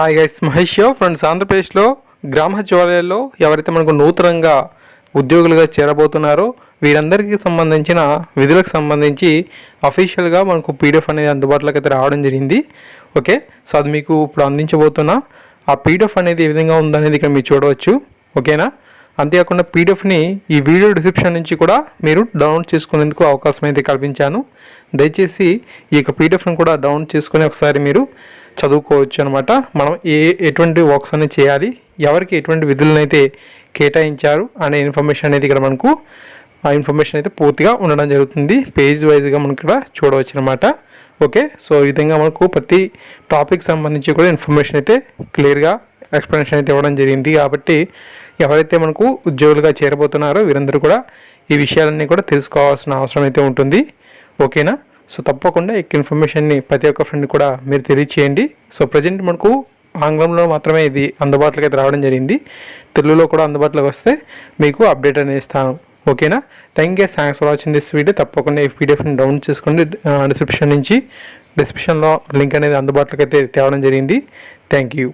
Hi guys Mahesh friends ఆంధ్రప్రదేశ్లో గ్రామ సచివాలయాల్లో ఎవరైతే మనకు నూతనంగా ఉద్యోగులుగా చేరబోతున్నారో వీరందరికీ సంబంధించిన విధులకు సంబంధించి అఫీషియల్గా మనకు పీడిఎఫ్ అనేది అందుబాటులోకి అయితే రావడం జరిగింది. ఓకే సో అది మీకు ఇప్పుడు అందించబోతున్నా. ఆ పీడిఎఫ్ అనేది ఏ విధంగా ఉందనేది ఇక్కడ మీరు చూడవచ్చు. ఓకేనా అంతేకాకుండా పీడిఎఫ్ని ఈ వీడియో డిస్క్రిప్షన్ నుంచి కూడా మీరు డౌన్లోడ్ చేసుకునేందుకు అవకాశం అయితే కల్పించాను. దయచేసి ఈ యొక్క పీడిఎఫ్ని కూడా డౌన్లోడ్ చేసుకుని ఒకసారి మీరు చదువుకోవచ్చు అనమాట మనం ఏ ఎటువంటి వర్క్స్ అనేది చేయాలి ఎవరికి ఎటువంటి విధులను అయితే కేటాయించారు అనే ఇన్ఫర్మేషన్ అనేది ఇక్కడ మనకు ఆ ఇన్ఫర్మేషన్ అయితే పూర్తిగా ఉండడం జరుగుతుంది. పేజ్ వైజ్గా మనకి ఇక్కడ చూడవచ్చు అనమాట ఓకే? సో ఈ విధంగా మనకు ప్రతి టాపిక్ సంబంధించి కూడా ఇన్ఫర్మేషన్ అయితే క్లియర్గా ఎక్స్ప్లెనేషన్ అయితే ఇవ్వడం జరిగింది. కాబట్టి ఎవరైతే మనకు ఉద్యోగులుగా చేరబోతున్నారో వీరందరూ కూడా ఈ విషయాలన్నీ కూడా తెలుసుకోవాల్సిన అవసరం అయితే ఉంటుంది. ఓకేనా? సో తప్పకుండా ఈ ఇన్ఫర్మేషన్ని ప్రతి ఒక్క ఫ్రెండ్ కూడా మీరు తెలియచేయండి. సో ప్రజెంట్ మనకు ఆంగ్లంలో మాత్రమే ఇది అందుబాటులోకి అయితే రావడం జరిగింది. తెలుగులో కూడా అందుబాటులోకి వస్తే మీకు అప్డేట్ అనేది ఇస్తాను. ఓకేనా? Thank you thanks for watching this video. తప్పకుండా ఈ పీడిఎఫ్ని డౌన్లోడ్ చేసుకోండి. డిస్క్రిప్షన్ నుంచి డిస్క్రిప్షన్లో లింక్ అనేది అందుబాటులోకి అయితే తేవడం జరిగింది. Thank you.